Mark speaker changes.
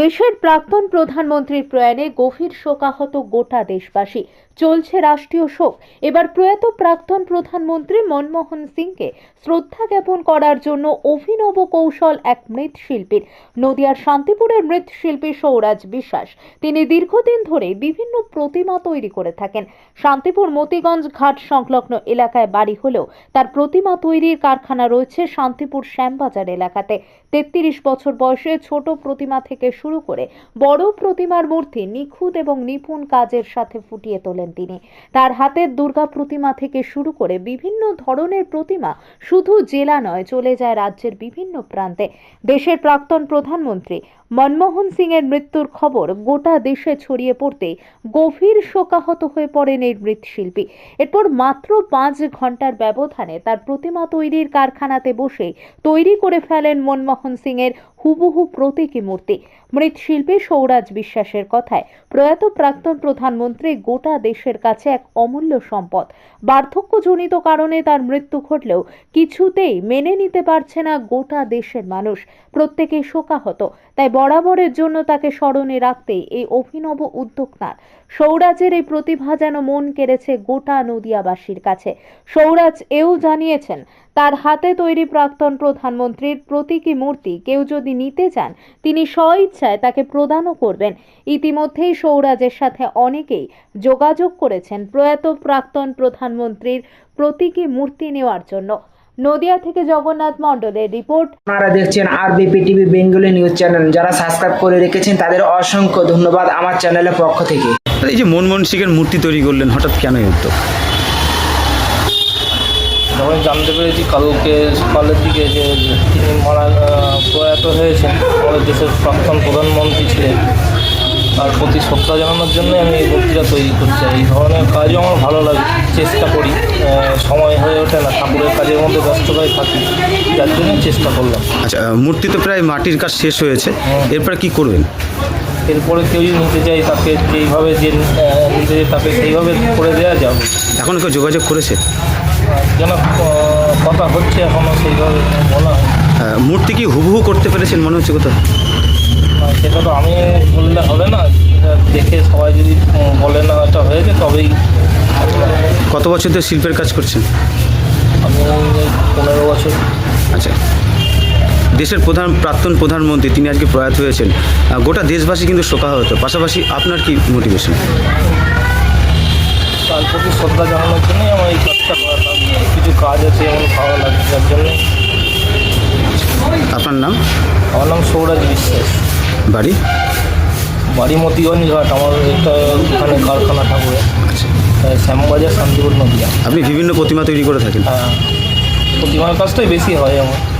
Speaker 1: দেশের প্রাক্তন প্রধানমন্ত্রীর প্রয়াণে গভীর শোকাহত গোটা দেশবাসী। চলছে রাষ্ট্রীয় শোক। এবার প্রয়াত প্রাক্তন প্রধানমন্ত্রী মনমোহন সিংকে শ্রদ্ধা জ্ঞাপন করার জন্য অভিনব কৌশল এক মৃৎশিল্পীর নদিয়ার শান্তিপুরের মৃৎশিল্পী সৌরাজ বিশ্বাস। তিনি দীর্ঘদিন ধরে বিভিন্ন প্রতিমা তৈরি করে থাকেন। শান্তিপুর মতিগঞ্জ ঘাট সংলগ্ন এলাকায় বাড়ি হলেও তার প্রতিমা তৈরির কারখানা রয়েছে শান্তিপুর শ্যামবাজার এলাকাতে। তেত্রিশ বছর বয়সে ছোট প্রতিমা থেকে শুরু করে বড় প্রতিমার মূর্তি নিখুঁত এবং নিপুণ কাজের সাথে ফুটিয়ে তোলেন তিনি। তার হাতের দুর্গা প্রতিমা থেকে শুরু করে বিভিন্ন ধরনের প্রতিমা শুধু জেলা নয়, চলে যায় রাজ্যের বিভিন্ন প্রান্তে। দেশের প্রাক্তন প্রধানমন্ত্রী মনমোহন সিং এর মৃত্যুর খবর গোটা দেশে ছড়িয়ে পড়তেই গভীর শোকাহত হয়ে পড়েন এই মৃৎশিল্পী। এরপর মাত্র পাঁচ ঘণ্টার ব্যবধানে তার প্রতিমা তৈরির কারখানাতে বসে তৈরি করে ফেলেন মনমোহন সিং এর হুবহু প্রতীকী মূর্তি। মৃৎশিল্পী সৌরাজ বিশ্বাসের কথায় প্রয়াত প্রাক্তন প্রধানমন্ত্রী গোটা দেশের কাছে এক অমূল্য সম্পদ। বার্ধক্যজনিত কারণে তার মৃত্যু ঘটলেও কিছুতেই মেনে নিতে পারছে না গোটা দেশের মানুষ। প্রত্যেকে শোকাহত। তাই বরাবরের জন্য তাকে স্মরণে রাখতেই এই অভিনব উদ্যোগ তাঁর। সৌরাজের এই প্রতিভা যেন মন কেড়েছে গোটা নদিয়াবাসীর কাছে। সৌরাজ এও জানিয়েছেন, তার হাতে তৈরি প্রাক্তন প্রধানমন্ত্রীর প্রতীকী মূর্তি কেউ যদি নিতে চান তিনি স্বইচ্ছায় তাকে প্রদানও করবেন। ইতিমধ্যেই সৌরাজের সাথে অনেকেই যোগাযোগ করেছেন প্রয়াত প্রাক্তন প্রধানমন্ত্রীর প্রতীকী মূর্তি নেওয়ার জন্য। নদিয়া থেকে জগন্নাথ মণ্ডলের রিপোর্ট।
Speaker 2: আপনারা দেখছেন আর BP TV Bengali news channel. যারা সাবস্ক্রাইব করে রেখেছেন তাদের অসংখ্য ধন্যবাদ আমার চ্যানেলের পক্ষ থেকে।
Speaker 3: এই যে মনমোহন সিংয়ের মূর্তি তৈরি করলেন হঠাৎ কেন উদ্যোগ?
Speaker 4: যখন জানতে পেরেছি কালকে সকালের দিকে যে তিনি মারা প্রয়াত হয়েছেন আমাদের দেশের প্রাক্তন প্রধানমন্ত্রী ছিলেন। তার প্রতি শ্রদ্ধা জানানোর জন্যই আমি এই মূর্তিটা তৈরি করছি। এই ধরনের কাজও আমার ভালো লাগে চেষ্টা করি। সময় হয়ে ওঠে না ঠাকুরের কাজের মধ্যে ব্যস্ততায় থাকি যার জন্য চেষ্টা করলাম।
Speaker 3: আচ্ছা মূর্তি তো প্রায় মাটির কাজ শেষ হয়েছে। এরপরে কি করবেন?
Speaker 4: এরপরে কেউ যদি নিতে চাই তাকে যেইভাবে যে নিতে চাই তাকে সেইভাবে করে দেওয়া যাবে।
Speaker 3: এখন কেউ যোগাযোগ করেছে?
Speaker 4: যেন কথা হচ্ছে এখনও সেইভাবে বলা
Speaker 3: মূর্তি কি হুবহু করতে পেরেছেন মনে হচ্ছে কোথাও?
Speaker 4: সেটা তো আমি বললে হবে না দেখে সবাই যদি বলে না এটা হয়েছে তবেই
Speaker 3: কত বছর ধরে শিল্পের কাজ করছেন?
Speaker 4: আমি পনেরো বছর।
Speaker 3: আচ্ছা। দেশের প্রধান প্রাক্তন প্রধানমন্ত্রী তিনি আজকে প্রয়াত হয়েছেন। গোটা দেশবাসী কিন্তু শোকাহত পাশাপাশি আপনার কি মোটিভেশন
Speaker 4: তার প্রতি শ্রদ্ধা জানানোর জন্যই আমার এই কাজটা করাটা কিছু কাজ আছে এমন ভালো লাগছে যার জন্য।
Speaker 3: আপনার নাম?
Speaker 4: আমার নাম সৌরাজ বিশ্বাস।
Speaker 3: বাড়ি?
Speaker 4: বাড়ি মতিগঞ্জ ঘাট আমার একটা ওখানে কারখানা ঠাকুরে
Speaker 3: আচ্ছা।
Speaker 4: শ্যামবাজার শান্তিপুর নদীয়া।
Speaker 3: আপনি বিভিন্ন প্রতিমা তৈরি করে থাকেন?
Speaker 4: হ্যাঁ। প্রতিমার কাজটাই বেশি হয় আমার।